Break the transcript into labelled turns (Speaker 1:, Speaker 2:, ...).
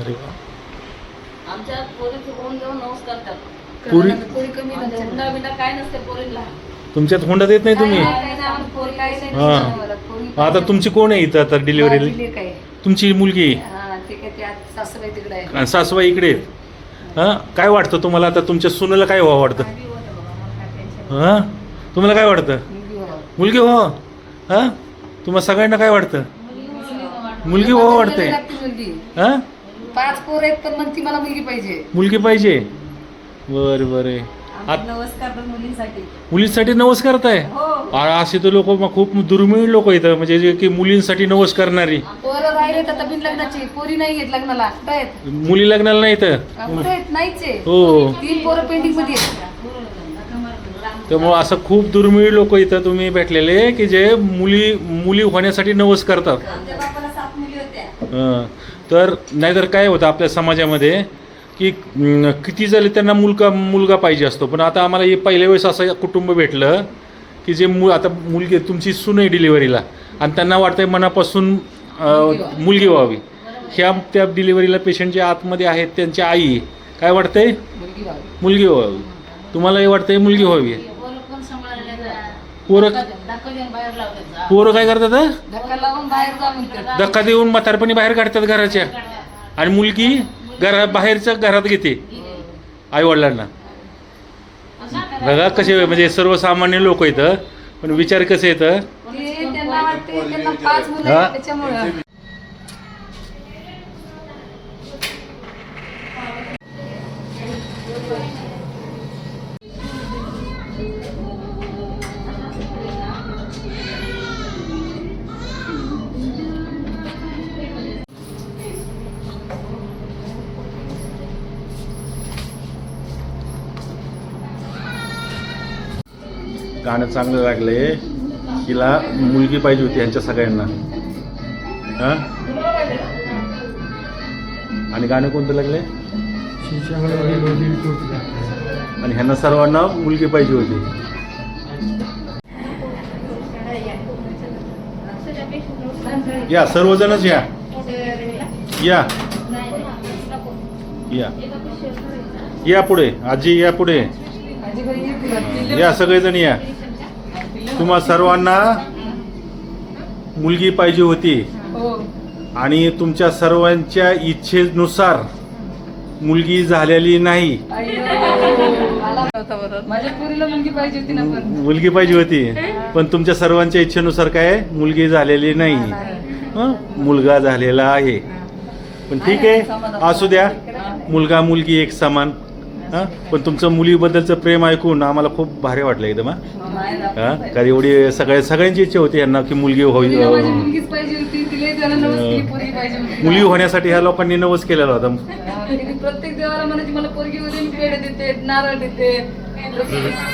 Speaker 1: अरे वा.
Speaker 2: आमच्या पोरीचे होऊन घेऊन नवस करतात.
Speaker 1: पुरी?
Speaker 3: पोरी कमी
Speaker 2: आमच्या हुंडा बिंडा काय नसते पोरीला
Speaker 1: तुमच्यात हुंडा देत नाही तुम्ही?
Speaker 2: काय नाही आम्हाला पोरी काय नाही
Speaker 1: हा.
Speaker 2: आम्हाला पोरी
Speaker 1: आता तुमची कोण आहे इथं आता डिलिव्हरी
Speaker 3: काय
Speaker 1: तुमची मुलगी
Speaker 3: हा ते काय ते आज सासूबाई तिकडे आहे.
Speaker 1: आणि सासूबाई इकडे आहेत. हा. काय वाटतं तुम्हाला आता? तुमच्या सुनेला काय व्हावं वाटतं? हा? तुम्हाला काय वाटतं?
Speaker 3: मुलगी व्हावं.
Speaker 1: मुलगी हो? हा? तुम्हाला सगळ्यांना काय वाटतं? मुलगी हो वाटते.
Speaker 3: लागते मुलगी.
Speaker 1: हा?
Speaker 3: पाच पोर आहेत पण म्हणती मला मुलगी पाहिजे.
Speaker 1: मुलगी पाहिजे? बर बर.
Speaker 2: आम्ही नवस करतात मुलींसाठी.
Speaker 1: मुलींसाठी नवस करताय
Speaker 2: हो.
Speaker 1: आ- असे तर लोक खूप दुर्मिळ लोक येतं म्हणजे जे की मुलींसाठी नवस करणारी
Speaker 3: पोरं राहिलेत आता बिन लग्नाची पोरी नाही आहेत लग्नाला. कुठं आहेत?
Speaker 1: मुली लग्नाला नाही तर
Speaker 3: हा, कुठं आहेत? नाहीच. आहे
Speaker 1: हो.
Speaker 3: तीन पोरं पेंडिंगमध्ये आहेत.
Speaker 1: त्यामुळं असं खूप दुर्मिळ लोक इथं तुम्ही भेटलेले की जे मुली मुली होण्यासाठी नवस करतात.
Speaker 2: आमच्या बापाला सात मुली होत्या.
Speaker 1: हं. तर नाहीतर काय होतं आपल्या समाजामध्ये की किती झाले त्यांना मुलगा मुलगा पाहिजे असतो पण आता आम्हाला हे पहिल्या वेळेस असं कुटुंब भेटलं की जे मु आता मुलगी मुलगी सुन आहे डिलिव्हरीला आणि त्यांना वाटतंय मनापासून मुलगी व्हावी. ह्या त्या डिलिव्हरीला पेशंटच्या आतमध्ये आहेत त्यांच्या आई काय वाटतंय?
Speaker 3: मुलगी व्हावी.
Speaker 1: मुलगी व्हावी. तुम्हालाही वाटतंय मुलगी व्हावी? पोरं पोरं काय करतात?
Speaker 3: धक्का
Speaker 1: देऊन म्हातारपणी बाहेर काढतात घराच्या. आणि मुलगी घरा बाहेरच्या घरात घेते. आई वडिलांना बघा कसे म्हणजे सर्वसामान्य लोक इथं पण विचार कसे येतं
Speaker 3: ते त्यांना वाटते त्यांना पाच मुलं
Speaker 1: हा. गाणं चांगलं लागले तिला मुलगी पाहिजे होती यांच्या सगळ्यांना. हा? आणि गाणं कोणतं लागले आणि ह्यांना सर्वांना मुलगी पाहिजे होती. या सर्वजणच या. या. या. या पुढे आजी या पुढे. या सगळेजण या. तुम्हा सर्वांना मुलगी पाहिजे होती.
Speaker 3: हो
Speaker 1: आणि तुमच्या सर्वांच्या इच्छेनुसार मुलगी झालेली नाही.
Speaker 3: मुलगी पाहिजे होती पण.
Speaker 1: तुमच्या सर्वांच्या इच्छेनुसार काय? मुलगी झालेली नाही? मुलगा झालेला आहे. पण ठीक आहे. असू द्या. मुलगा मुलगी एक समान. हं? पण तुमचं मुलीबद्दलचं प्रेम ऐकून आम्हाला खूप भारी वाटलं एकदम हं? हा? कारण एवढी सगळ्या सगळ्यांची इच्छा होती यांना की मुलगी होई
Speaker 3: तिला माझी मुलगीच पाहिजे होती तिला जरा नवस केली पोरगी पाहिजे होती.
Speaker 1: मुली होण्यासाठी ह्या लोकांनी नवस केलेला होता.
Speaker 3: हा, प्रत्येक देवाला म्हणायची मला पोरगी होते मी पेढे देते नारळ देते.